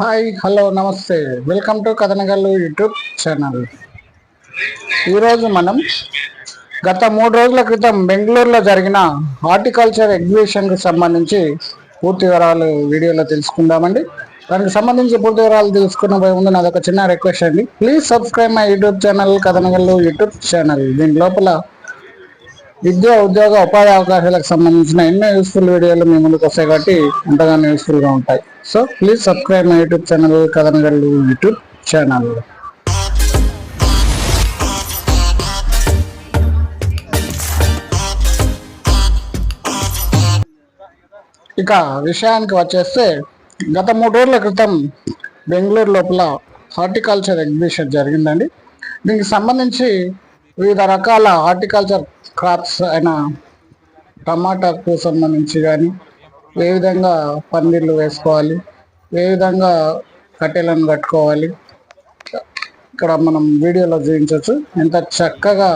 Hi hello నమస్తే. Welcome to Kathanagallu YouTube channel ఈరోజు మనం గత మూడు రోజుల క్రితం బెంగళూరులో జరిగిన హార్టికల్చర్ ఎగ్జిబిషన్కి సంబంధించి పూర్తి వివరాలు వీడియోలో తెలుసుకుందామండి. దానికి సంబంధించి పూర్తి వివరాలు తెలుసుకున్న ముందు నాది ఒక చిన్న రిక్వెస్ట్ అండి. Please subscribe my YouTube channel Kathanagallu YouTube channel దీని లోపల విద్య ఉద్యోగ ఉపాధి అవకాశాలకు సంబంధించిన ఎన్నో యూస్ఫుల్ వీడియోలు మీ ముందుకు వస్తాయి కాబట్టి ఎంతగానో యూస్ఫుల్గా ఉంటాయి. So please subscribe my YouTube channel Kathanagallu YouTube channel ఇక విషయానికి వచ్చేస్తే గత మూడు రోజుల క్రితం బెంగళూరు లోపల హార్టికల్చర్ ఎగ్జిబిషన్ జరిగిందండి. దీనికి సంబంధించి వివిధ రకాల హార్టికల్చర్ క్రాప్స్ అయిన టమాటాకు సంబంధించి కానీ ఏ విధంగా పందిర్లు వేసుకోవాలి ఏ విధంగా కట్టెలను కట్టుకోవాలి ఇక్కడ మనం వీడియోలో చూపించవచ్చు. ఎంత చక్కగా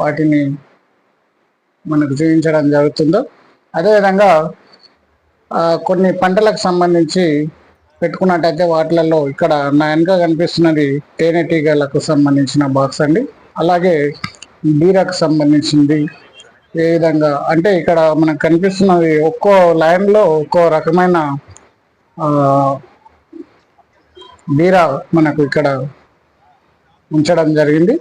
వాటిని మనకు చూపించడం జరుగుతుందో. అదేవిధంగా కొన్ని పంటలకు సంబంధించి పెట్టుకున్నట్టయితే వాటిలలో ఇక్కడ నా వెనుక కనిపిస్తున్నది తేనెటీగలకు సంబంధించిన బాక్స్ అండి. అలాగే బీరకు సంబంధించింది. ఏ విధంగా? అంటే ఇక్కడ మనకు కనిపిస్తున్నది ఒక్కో లైన్లో ఒక్కో రకమైన బీరా మనకు ఇక్కడ ఉంచడం జరిగింది.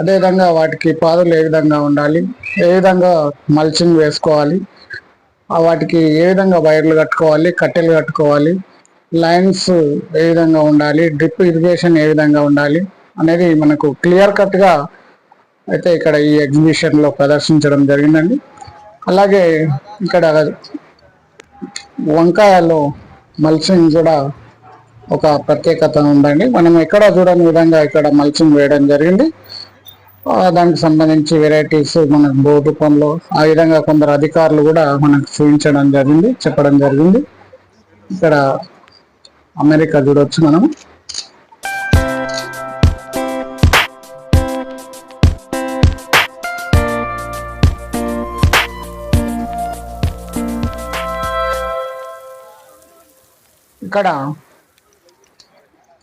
అదేవిధంగా వాటికి పాదులు ఏ విధంగా ఉండాలి? ఏ విధంగా మల్చింగ్ వేసుకోవాలి? వాటికి ఏ విధంగా వైర్లు కట్టుకోవాలి? కట్టెలు కట్టుకోవాలి? లైన్స్ ఏ విధంగా ఉండాలి? డ్రిప్ ఇరిగేషన్ ఏ విధంగా ఉండాలి? అనేది మనకు క్లియర్ కట్గా అయితే ఇక్కడ ఈ ఎగ్జిబిషన్లో ప్రదర్శించడం జరిగిందండి. అలాగే ఇక్కడ వంకాయలో మల్చింగ్ కూడా ఒక ప్రత్యేకత ఉందండి. మనం ఎక్కడ చూడని విధంగా ఇక్కడ మల్చింగ్ వేయడం జరిగింది. దానికి సంబంధించి వెరైటీస్ మనకు బోర్డు రూపంలో ఆ విధంగా కొందరు అధికారులు కూడా మనకు చూపించడం జరిగింది చెప్పడం జరిగింది. ఇక్కడ అమెరికా చూడవచ్చు మనం ఇక్కడ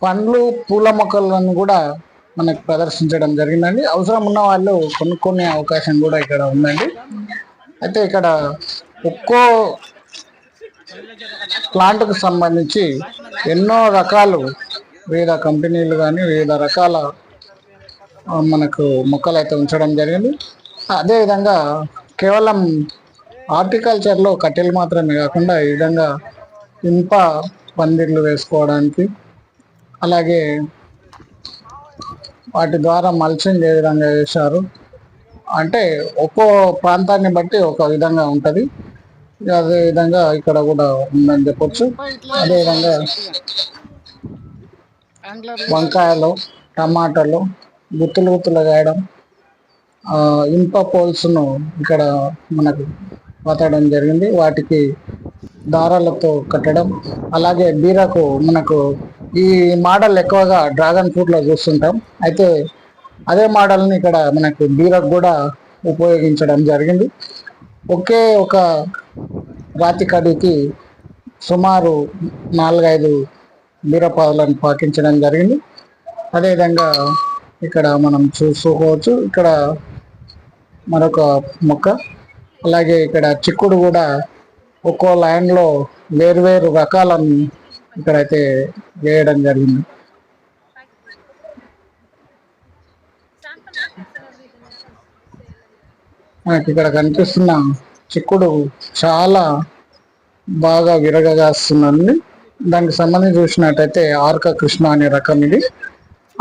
పండ్లు పూల మొక్కలను కూడా మనకు ప్రదర్శించడం జరిగిందండి. అవసరం ఉన్న వాళ్ళు కొనుక్కునే అవకాశం కూడా ఇక్కడ ఉందండి. అయితే ఇక్కడ ఒక్కో ప్లాంట్కు సంబంధించి ఎన్నో రకాలు వివిధ కంపెనీలు కానీ వివిధ రకాల మనకు మొక్కలు అయితే ఉంచడం జరిగింది. అదేవిధంగా కేవలం హార్టికల్చర్లో కట్టెలు మాత్రమే కాకుండా ఈ విధంగా ఇనుప పందిర్లు వేసుకోవడానికి అలాగే వాటి ద్వారా మల్చింగ్ ఏ విధంగా చేశారు. అంటే ఒక్కో ప్రాంతాన్ని బట్టి ఒక విధంగా ఉంటుంది. అదే విధంగా ఇక్కడ కూడా ఉందని చెప్పొచ్చు. అదే విధంగా వంకాయలు టమాటాలు గుత్తులు గుత్తులు వేయడం ఇనుప పోల్స్ను ఇక్కడ మనకు పతడం జరిగింది. వాటికి దారాలతో కట్టడం అలాగే బీరకు మనకు ఈ మోడల్ ఎక్కువగా డ్రాగన్ ఫ్రూట్లో చూస్తుంటాం. అయితే అదే మోడల్ని ఇక్కడ మనకు బీరకు కూడా ఉపయోగించడం జరిగింది. ఒకే ఒక రాతి కడికి సుమారు నాలుగైదు బీరపాదులను పాకించడం జరిగింది. అదేవిధంగా ఇక్కడ మనం చూసుకోవచ్చు. ఇక్కడ మరొక మొక్క అలాగే ఇక్కడ చిక్కుడు కూడా ఒక్కో లైన్లో వేరువేరు రకాలను ఇక్కడైతే వేయడం జరిగింది. మనకి ఇక్కడ కనిపిస్తున్న చిక్కుడు చాలా బాగా విరగగాస్తుందండి దానికి సంబంధించి చూసినట్టయితే ఆర్క కృష్ణ అనే రకం ఇది.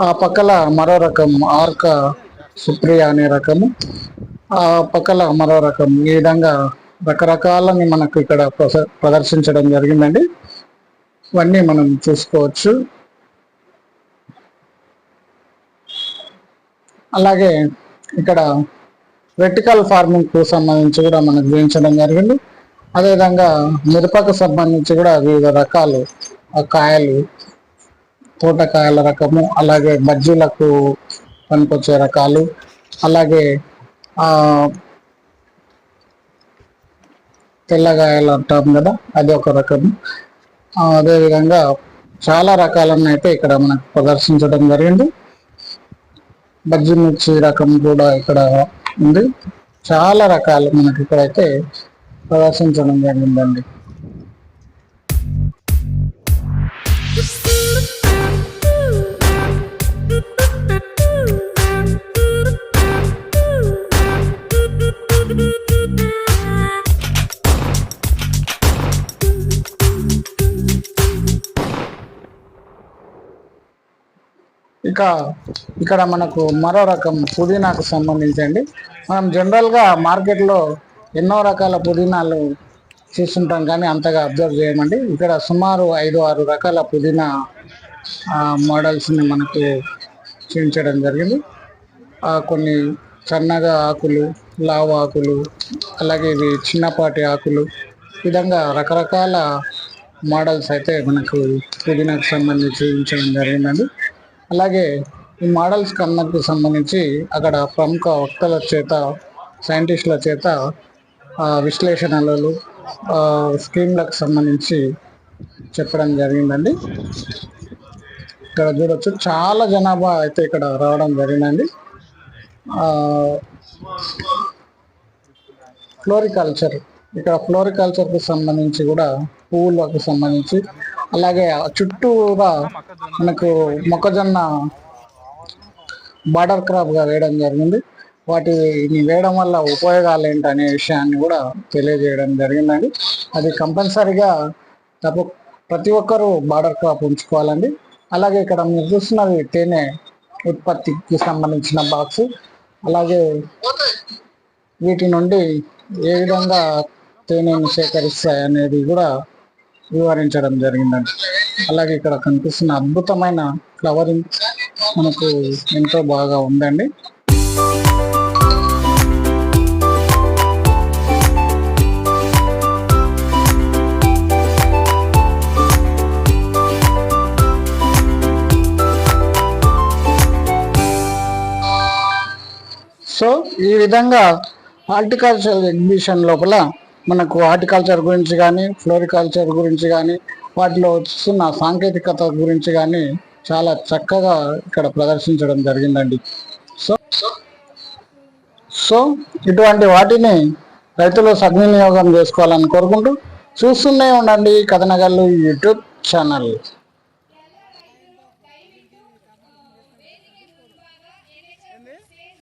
ఆ పక్కల మరో రకం ఆర్క సుప్రియ అనే రకము. ఆ పక్కల మరో రకం. ఈ విధంగా రకరకాలని మనకు ఇక్కడ ప్రస- ప్రదర్శించడం జరిగిందండి. ఇవన్నీ మనం చూసుకోవచ్చు. అలాగే ఇక్కడ వెర్టికల్ ఫార్మింగ్కు సంబంధించి కూడా మనకు చూపించడం జరిగింది. అదేవిధంగా మిరపకు సంబంధించి కూడా వివిధ రకాలు ఆ కాయలు తోటకాయల రకము అలాగే బజ్జీలకు పనికొచ్చే రకాలు అలాగే తెల్లగాయలు అంటాం కదా అది ఒక రకం. అదేవిధంగా చాలా రకాలను అయితే ఇక్కడ మనకు ప్రదర్శించడం జరిగింది. బజ్జి మిర్చి రకం కూడా ఇక్కడ ఉంది. చాలా రకాలు మనకి ఇక్కడైతే ప్రదర్శించడం జరిగిందండి. ఇక ఇక్కడ మనకు మరో రకం పుదీనాకు సంబంధించండి మనం జనరల్గా మార్కెట్లో ఎన్నో రకాల పుదీనాలు చూస్తుంటాం కానీ అంతగా అబ్జర్వ్ చేయమండి. ఇక్కడ సుమారు ఐదు ఆరు రకాల పుదీనా మోడల్స్ని మనకు చూపించడం జరిగింది. ఆ, కొన్ని సన్నగా ఆకులు లావు ఆకులు అలాగే ఇవి చిన్నపాటి ఆకులు విధంగా రకరకాల మోడల్స్ అయితే మనకు పుదీనాకు సంబంధించి చూపించడం జరిగిందండి. అలాగే ఈ మోడల్స్ కన్నకు సంబంధించి అక్కడ ప్రముఖ వక్తల చేత సైంటిస్టుల చేత విశ్లేషణలు స్కీమ్లకు సంబంధించి చెప్పడం జరిగిందండి. ఇక్కడ చూడొచ్చు చాలా జనాభా అయితే ఇక్కడ రావడం జరిగిందండి. ఫ్లోరికల్చర్ ఇక్కడ ఫ్లోరికల్చర్కి సంబంధించి కూడా పువ్వులకు సంబంధించి అలాగే చుట్టూగా మనకు మొక్కజొన్న బార్డర్ క్రాప్గా వేయడం జరిగింది. వాటిని వేయడం వల్ల ఉపయోగాలు ఏంటి అనే విషయాన్ని కూడా తెలియజేయడం జరిగిందండి. అది కంపల్సరీగా తప్ప ప్రతి ఒక్కరూ బార్డర్ క్రాప్ ఉంచుకోవాలండి. అలాగే ఇక్కడ మీరు చూస్తున్నది తేనె ఉత్పత్తికి సంబంధించిన బాక్స్. అలాగే వీటి నుండి ఏ విధంగా తేనెను సేకరిస్తాయి అనేది కూడా వివరించడం జరిగిందండి. అలాగే ఇక్కడ కనిపిస్తున్న అద్భుతమైన ఫ్లవరింగ్ మనకు ఎంతో బాగా ఉందండి. సో ఈ విధంగా హార్టికల్చర్ ఎగ్జిబిషన్ లోపల మనకు హార్టికల్చర్ గురించి కానీ ఫ్లోరికల్చర్ గురించి కానీ వాటిలో వస్తున్న సాంకేతికత గురించి కానీ చాలా చక్కగా ఇక్కడ ప్రదర్శించడం జరిగిందండి. సో సో ఇటువంటి వాటిని రైతులు సద్వినియోగం చేసుకోవాలని కోరుకుంటూ చూస్తూనే ఉండండి కథనగల్లు యూట్యూబ్ ఛానల్.